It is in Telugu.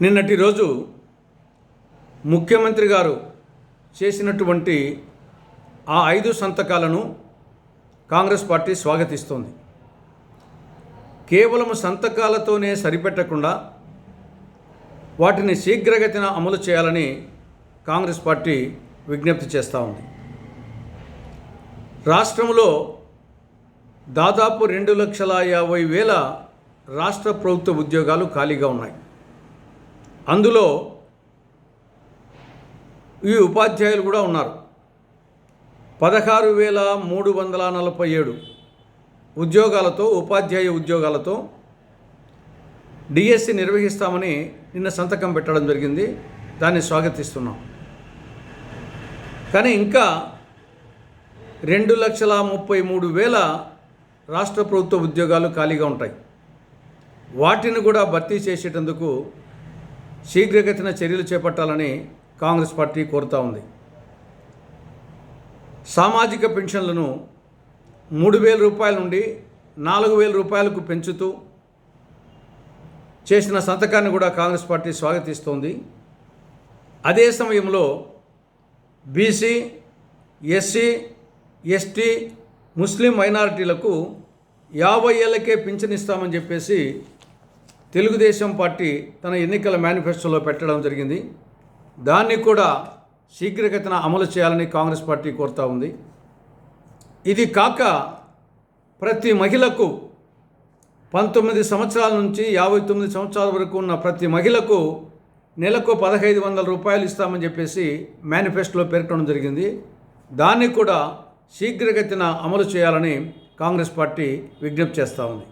నిన్నటి రోజు ముఖ్యమంత్రి గారు చేసినటువంటి ఆ ఐదు సంతకాలను కాంగ్రెస్ పార్టీ స్వాగతిస్తోంది. కేవలం సంతకాలతోనే సరిపెట్టకుండా వాటిని శీఘ్రగతిన అమలు చేయాలని కాంగ్రెస్ పార్టీ విజ్ఞప్తి చేస్తూ ఉంది. రాష్ట్రంలో దాదాపు రెండు లక్షల యాభై వేల రాష్ట్ర ప్రభుత్వ ఉద్యోగాలు ఖాళీగా ఉన్నాయి. అందులో ఈ ఉపాధ్యాయులు కూడా ఉన్నారు. పదహారు వేల మూడు వందల నలభై ఏడు ఉద్యోగాలతో ఉపాధ్యాయ ఉద్యోగాలతో డిఎస్సి నిర్వహిస్తామని నిన్న సంతకం పెట్టడం జరిగింది. దాన్ని స్వాగతిస్తున్నాం. కానీ ఇంకా రెండు లక్షల ముప్పై మూడు వేల రాష్ట్ర ప్రభుత్వ ఉద్యోగాలు ఖాళీగా ఉంటాయి. వాటిని కూడా భర్తీ చేసేటందుకు శీఘ్రగతిన చర్యలు చేపట్టాలని కాంగ్రెస్ పార్టీ కోరుతా ఉంది. సామాజిక పెన్షన్లను మూడు వేల రూపాయల నుండి నాలుగు వేల రూపాయలకు పెంచుతూ చేసిన సంతకాన్ని కూడా కాంగ్రెస్ పార్టీ స్వాగతిస్తోంది. అదే సమయంలో బీసీ ఎస్సీ ఎస్టీ ముస్లిం మైనారిటీలకు యాభై ఏళ్ళకే పింఛనిస్తామని చెప్పేసి తెలుగుదేశం పార్టీ తన ఎన్నికల మేనిఫెస్టోలో పెట్టడం జరిగింది. దాన్ని కూడా శీఘ్రగతిన అమలు చేయాలని కాంగ్రెస్ పార్టీ కోరుతా ఉంది. ఇది కాక ప్రతి మహిళకు పంతొమ్మిది సంవత్సరాల నుంచి యాభై తొమ్మిది సంవత్సరాల వరకు ఉన్న ప్రతి మహిళకు నెలకు పదహైదు వందల రూపాయలు ఇస్తామని చెప్పేసి మేనిఫెస్టోలో పేర్కొనడం జరిగింది. దాన్ని కూడా శీఘ్రగతిన అమలు చేయాలని కాంగ్రెస్ పార్టీ విజ్ఞప్తి చేస్తూ ఉంది.